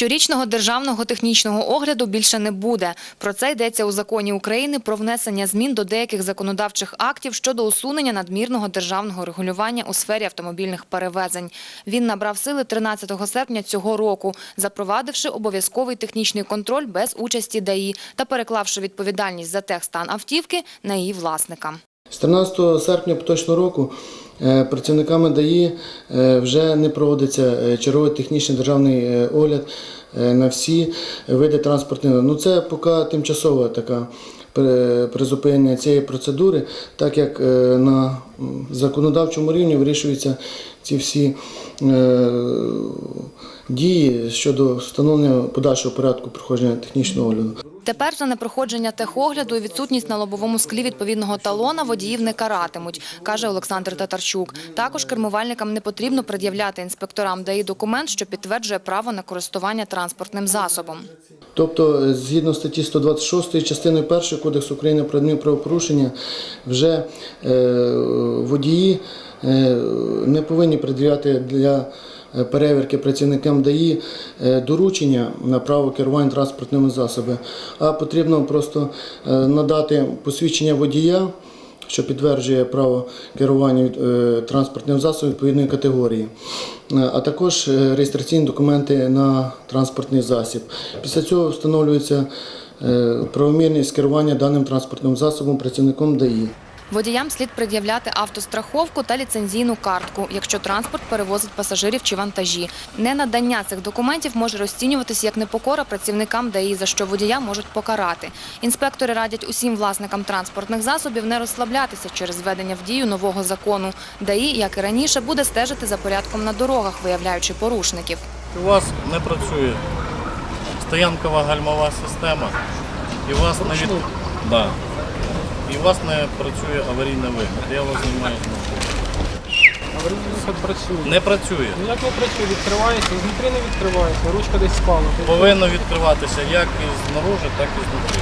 Щорічного державного технічного огляду більше не буде. Про це йдеться у законі України про внесення змін до деяких законодавчих актів щодо усунення надмірного державного регулювання у сфері автомобільних перевезень. Він набрав сили 13 серпня цього року, запровадивши обов'язковий технічний контроль без участі ДАІ та переклавши відповідальність за техстан автівки на її власника. З 13 серпня поточного року е, працівниками ДАІ е, вже не проводиться е, черговий технічний державний огляд на всі види транспортних. Ну це поки тимчасова така призупинення цієї процедури, так як на законодавчому рівні вирішуються ці всі дії щодо встановлення подальшого порядку проходження технічного огляду. Тепер за непроходження техогляду і відсутність на лобовому склі відповідного талона водіїв не каратимуть, каже Олександр Татарчук. Також кермувальникам не потрібно пред'являти інспекторам ДАІ документ, що підтверджує право на користування транспортним засобом. Тобто, згідно статті 126 частини 1 Кодексу України про адмінправопорушення, вже е, водії не повинні пред'являти для е, перевірки працівникам ДАІ е, доручення на право керування транспортними засобами, а потрібно просто е, надати посвідчення водія, що підтверджує право керування е, транспортним засобом відповідної категорії, Е, а також е, реєстраційні документи на транспортний засіб. Після цього встановлюється е, правомірність керування даним транспортним засобом працівником ДАІ. Водіям слід пред'являти автостраховку та ліцензійну картку, якщо транспорт перевозить пасажирів чи вантажі. Ненадання цих документів може розцінюватися як непокора працівникам ДАІ, за що водія можуть покарати. Інспектори радять усім власникам транспортних засобів не розслаблятися через введення в дію нового закону. ДАІ, як і раніше, буде стежити за порядком на дорогах, виявляючи порушників. У вас не працює стоянкова гальмова система, і у вас не від... да. І у вас не працює аварійний виход. Я вас знімаю. Аварійний виход працює. Не працює. Ну як не працює? Відкривається, знутрі не відкривається, ручка десь спала. Повинно відкриватися як і знаружи, так і знутрі.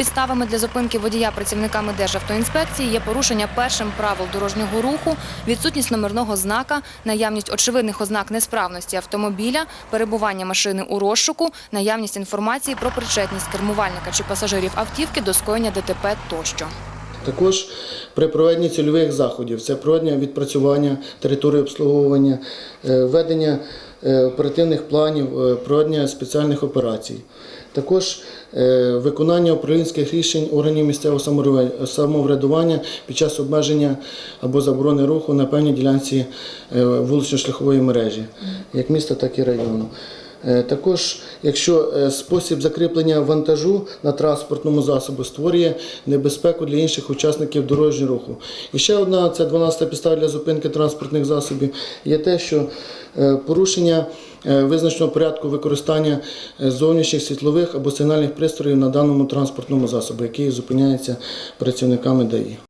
Підставами для зупинки водія працівниками Державтоінспекції є порушення першим правил дорожнього руху, відсутність номерного знака, наявність очевидних ознак несправності автомобіля, перебування машини у розшуку, наявність інформації про причетність кермувальника чи пасажирів автівки до скоєння ДТП тощо. Також при проведенні цільових заходів це проведення відпрацювання території обслуговування, е, введення е, оперативних планів, е, проведення спеціальних операцій. Також виконання управлінських рішень органів місцевого самоврядування- під час обмеження або заборони руху на певній ділянці вулично-шляхової мережі, як міста, так і району. Е, Також, якщо е, спосіб закріплення вантажу на транспортному засобу створює небезпеку для інших учасників дорожнього руху. І ще одна це 12 підстава для зупинки транспортних засобів. Є те, що е, порушення визначеного порядку використання зовнішніх світлових або сигнальних пристроїв на даному транспортному засобі, який зупиняється працівниками ДАІ.